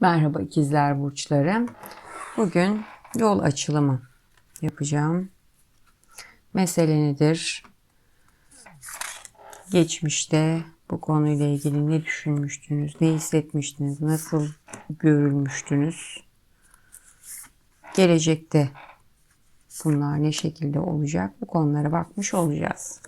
Merhaba ikizler burçları. Bugün yol açılımı yapacağım. Mesele nedir? Geçmişte bu konuyla ilgili ne düşünmüştünüz? Ne hissetmiştiniz? Nasıl görülmüştünüz? Gelecekte bunlar ne şekilde olacak? Bu konulara bakmış olacağız.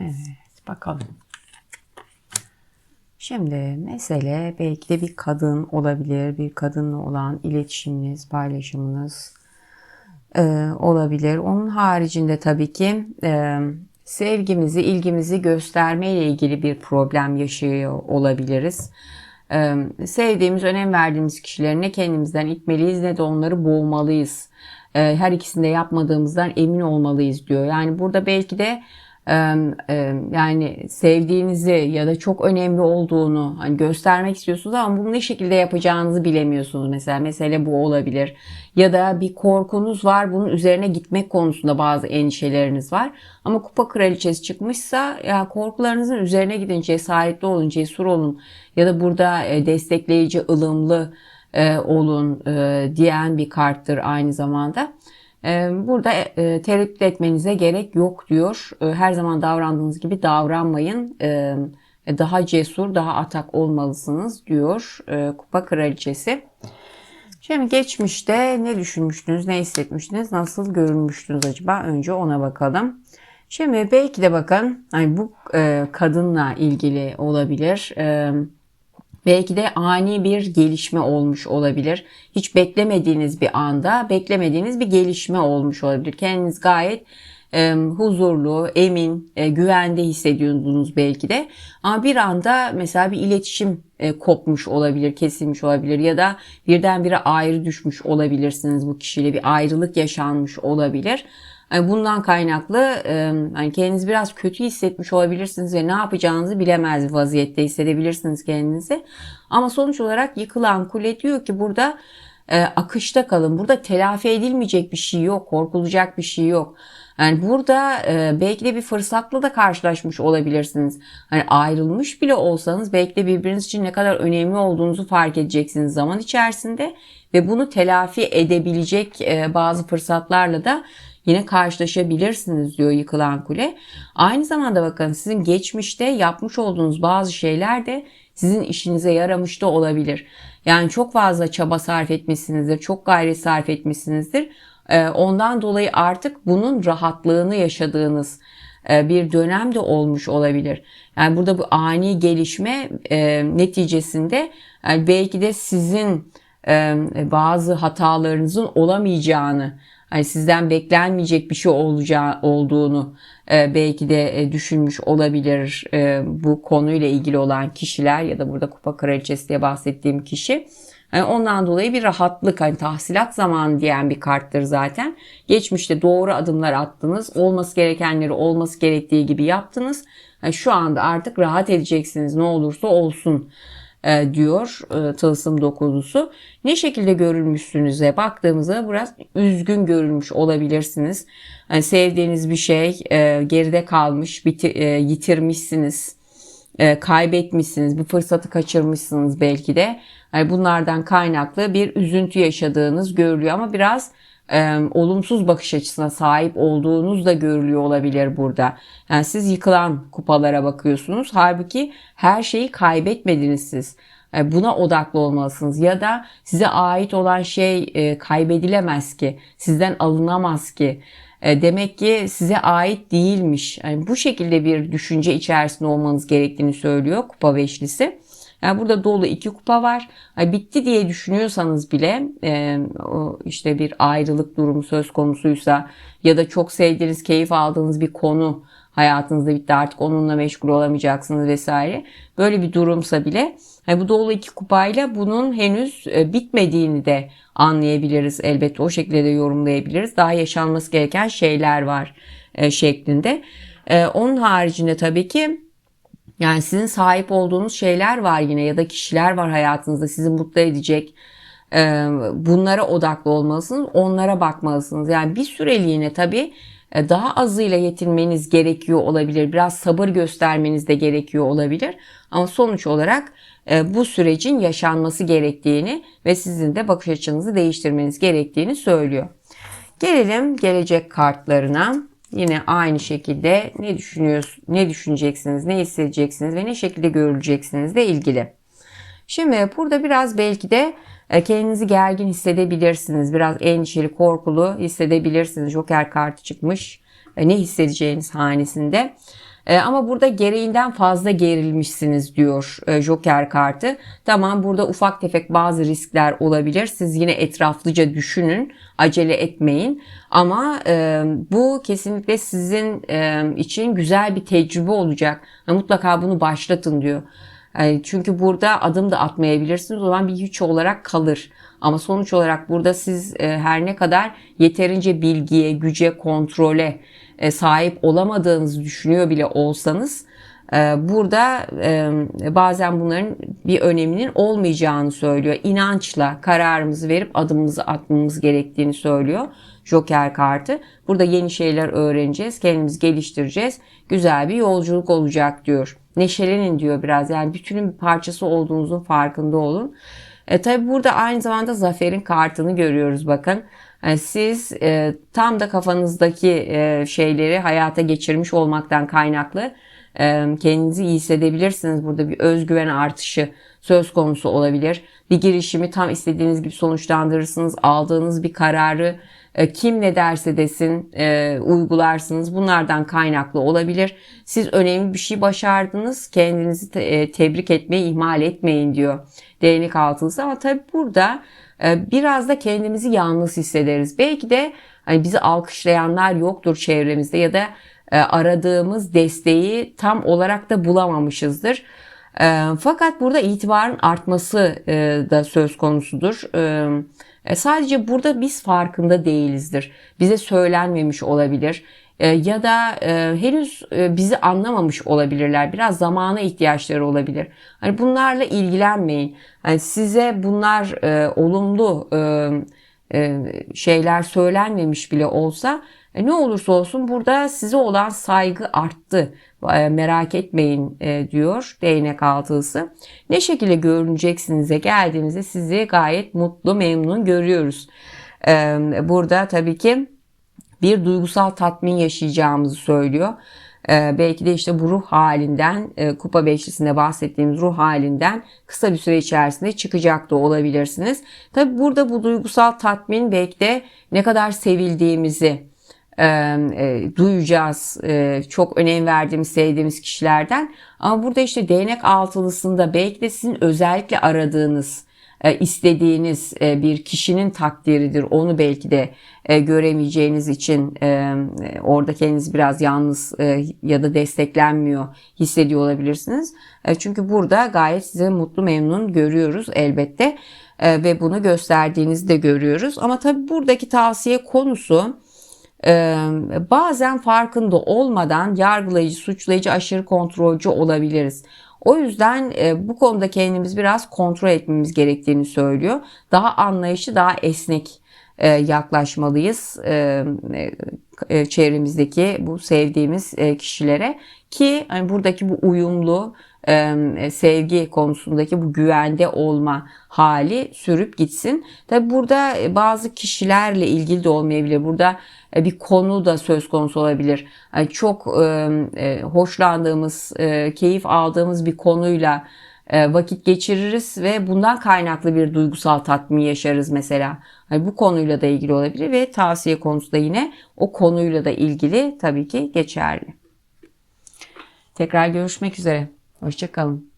Evet, bakalım. Şimdi mesele belki de bir kadın olabilir, bir kadınla olan iletişiminiz, paylaşımınız e, olabilir. Onun haricinde tabii ki e, sevgimizi, ilgimizi gösterme ile ilgili bir problem yaşıyor olabiliriz. E, sevdiğimiz, önem verdiğimiz kişileri ne kendimizden itmeliyiz ne de onları boğmalıyız. E, her ikisini de yapmadığımızdan emin olmalıyız diyor. Yani burada belki de yani sevdiğinizi ya da çok önemli olduğunu hani göstermek istiyorsunuz ama bunu ne şekilde yapacağınızı bilemiyorsunuz mesela. Mesele bu olabilir. Ya da bir korkunuz var bunun üzerine gitmek konusunda bazı endişeleriniz var. Ama kupa kraliçesi çıkmışsa ya korkularınızın üzerine gidin, cesaretli olun, cesur olun ya da burada e, destekleyici, ılımlı e, olun e, diyen bir karttır aynı zamanda. Ee, burada e, tereddüt etmenize gerek yok diyor. Ee, her zaman davrandığınız gibi davranmayın. Ee, daha cesur, daha atak olmalısınız diyor Kupa Kraliçesi. Şimdi geçmişte ne düşünmüştünüz, ne hissetmiştiniz, nasıl görünmüştünüz acaba? Önce ona bakalım. Şimdi belki de bakın hani bu e, kadınla ilgili olabilir. Belki de ani bir gelişme olmuş olabilir. Hiç beklemediğiniz bir anda beklemediğiniz bir gelişme olmuş olabilir. Kendiniz gayet e, huzurlu, emin, e, güvende hissediyordunuz belki de. Ama bir anda mesela bir iletişim e, kopmuş olabilir, kesilmiş olabilir ya da birdenbire ayrı düşmüş olabilirsiniz bu kişiyle. Bir ayrılık yaşanmış olabilir. Bundan kaynaklı yani kendinizi biraz kötü hissetmiş olabilirsiniz ve ne yapacağınızı bilemez vaziyette hissedebilirsiniz kendinizi. Ama sonuç olarak yıkılan kule diyor ki burada akışta kalın. Burada telafi edilmeyecek bir şey yok, korkulacak bir şey yok. Yani burada belki de bir fırsatla da karşılaşmış olabilirsiniz. Hani ayrılmış bile olsanız belki de birbiriniz için ne kadar önemli olduğunuzu fark edeceksiniz zaman içerisinde ve bunu telafi edebilecek bazı fırsatlarla da yine karşılaşabilirsiniz diyor yıkılan kule. Aynı zamanda bakın sizin geçmişte yapmış olduğunuz bazı şeyler de sizin işinize yaramış da olabilir. Yani çok fazla çaba sarf etmişsinizdir, çok gayret sarf etmişsinizdir. Ee, ondan dolayı artık bunun rahatlığını yaşadığınız e, bir dönem de olmuş olabilir. Yani burada bu ani gelişme e, neticesinde belki de sizin e, bazı hatalarınızın olamayacağını hani sizden beklenmeyecek bir şey olacağı olduğunu e, belki de e, düşünmüş olabilir e, bu konuyla ilgili olan kişiler ya da burada kupa kraliçesi diye bahsettiğim kişi. Yani ondan dolayı bir rahatlık hani tahsilat zamanı diyen bir karttır zaten. Geçmişte doğru adımlar attınız. Olması gerekenleri olması gerektiği gibi yaptınız. Yani şu anda artık rahat edeceksiniz ne olursa olsun e, diyor e, tılsım dokuzusu. Ne şekilde görülmüşsünüze baktığımızda biraz üzgün görülmüş olabilirsiniz. Yani sevdiğiniz bir şey e, geride kalmış, biti, e, yitirmişsiniz, kaybetmişsiniz, bir fırsatı kaçırmışsınız belki de. Yani bunlardan kaynaklı bir üzüntü yaşadığınız görülüyor ama biraz e, olumsuz bakış açısına sahip olduğunuz da görülüyor olabilir burada. Yani siz yıkılan kupalara bakıyorsunuz. Halbuki her şeyi kaybetmediniz siz. E, buna odaklı olmalısınız ya da size ait olan şey e, kaybedilemez ki, sizden alınamaz ki. E, demek ki size ait değilmiş. Yani bu şekilde bir düşünce içerisinde olmanız gerektiğini söylüyor kupa beşlisi. Yani burada dolu iki kupa var. Yani bitti diye düşünüyorsanız bile e, işte bir ayrılık durumu söz konusuysa ya da çok sevdiğiniz, keyif aldığınız bir konu hayatınızda bitti artık onunla meşgul olamayacaksınız vesaire. Böyle bir durumsa bile yani bu dolu iki kupayla bunun henüz e, bitmediğini de anlayabiliriz. Elbette o şekilde de yorumlayabiliriz. Daha yaşanması gereken şeyler var e, şeklinde. E, onun haricinde tabii ki yani sizin sahip olduğunuz şeyler var yine ya da kişiler var hayatınızda sizi mutlu edecek. Bunlara odaklı olmalısınız, onlara bakmalısınız. Yani bir süreliğine tabii e, daha azıyla yetinmeniz gerekiyor olabilir. Biraz sabır göstermeniz de gerekiyor olabilir. Ama sonuç olarak e, bu sürecin yaşanması gerektiğini ve sizin de bakış açınızı değiştirmeniz gerektiğini söylüyor. Gelelim gelecek kartlarına. Yine aynı şekilde ne düşünüyorsunuz, ne düşüneceksiniz, ne hissedeceksiniz ve ne şekilde görüleceksiniz de ilgili. Şimdi burada biraz belki de e, kendinizi gergin hissedebilirsiniz. Biraz endişeli, korkulu hissedebilirsiniz. Joker kartı çıkmış. E, ne hissedeceğiniz hanesinde. E, ama burada gereğinden fazla gerilmişsiniz diyor Joker kartı. Tamam burada ufak tefek bazı riskler olabilir. Siz yine etraflıca düşünün. Acele etmeyin. Ama bu kesinlikle sizin için güzel bir tecrübe olacak. Mutlaka bunu başlatın diyor. Çünkü burada adım da atmayabilirsiniz. O zaman bir güç olarak kalır. Ama sonuç olarak burada siz e, her ne kadar yeterince bilgiye, güce, kontrole e, sahip olamadığınızı düşünüyor bile olsanız e, burada bazen bunların bir öneminin olmayacağını söylüyor. İnançla kararımızı verip adımımızı atmamız gerektiğini söylüyor. Joker kartı. Burada yeni şeyler öğreneceğiz, kendimizi geliştireceğiz. Güzel bir yolculuk olacak diyor. Neşelenin diyor biraz. Yani bütünün bir parçası olduğunuzun farkında olun. E, tabi burada aynı zamanda zaferin kartını görüyoruz bakın. Yani e, siz e, tam da kafanızdaki e, şeyleri hayata geçirmiş olmaktan kaynaklı e, kendinizi iyi hissedebilirsiniz. Burada bir özgüven artışı söz konusu olabilir. Bir girişimi tam istediğiniz gibi sonuçlandırırsınız. Aldığınız bir kararı kim ne derse desin e, uygularsınız. Bunlardan kaynaklı olabilir. Siz önemli bir şey başardınız. Kendinizi te, e, tebrik etmeyi ihmal etmeyin diyor değnek altınızda. Ama tabii burada e, biraz da kendimizi yalnız hissederiz. Belki de hani bizi alkışlayanlar yoktur çevremizde ya da e, aradığımız desteği tam olarak da bulamamışızdır. E, fakat burada itibarın artması e, da söz konusudur. E, e, sadece burada biz farkında değilizdir. Bize söylenmemiş olabilir e, ya da e, henüz e, bizi anlamamış olabilirler. Biraz zamana ihtiyaçları olabilir. Hani bunlarla ilgilenmeyin. Yani size bunlar e, olumlu e, e, şeyler söylenmemiş bile olsa e, ne olursa olsun burada size olan saygı arttı. E, merak etmeyin e, diyor değnek altısı. Ne şekilde görüneceksinize geldiğinizde sizi gayet mutlu memnun görüyoruz. E, burada tabii ki bir duygusal tatmin yaşayacağımızı söylüyor. Ee, belki de işte bu ruh halinden e, kupa beşlisinde bahsettiğimiz ruh halinden kısa bir süre içerisinde çıkacak da olabilirsiniz. Tabi burada bu duygusal tatmin belki de ne kadar sevildiğimizi e, e, duyacağız. E, çok önem verdiğimiz, sevdiğimiz kişilerden. Ama burada işte değnek altılısında belki de sizin özellikle aradığınız e, istediğiniz e, bir kişinin takdiridir. Onu belki de e, göremeyeceğiniz için orada kendiniz biraz yalnız ya da desteklenmiyor hissediyor olabilirsiniz. Çünkü burada gayet size mutlu memnun görüyoruz elbette ve bunu gösterdiğinizi de görüyoruz. Ama tabii buradaki tavsiye konusu bazen farkında olmadan yargılayıcı, suçlayıcı, aşırı kontrolcü olabiliriz. O yüzden e, bu konuda kendimiz biraz kontrol etmemiz gerektiğini söylüyor. Daha anlayışlı, daha esnek e, yaklaşmalıyız e, e, çevremizdeki bu sevdiğimiz e, kişilere ki hani buradaki bu uyumlu e, sevgi konusundaki bu güvende olma hali sürüp gitsin. Tabi burada e, bazı kişilerle ilgili de olmayabilir. Burada e, bir konu da söz konusu olabilir. Yani çok hoşlandığımız, keyif aldığımız bir konuyla vakit geçiririz ve bundan kaynaklı bir duygusal tatmin yaşarız mesela. Yani bu konuyla da ilgili olabilir ve tavsiye konusu da yine o konuyla da ilgili tabii ki geçerli. Tekrar görüşmek üzere. Hoşçakalın.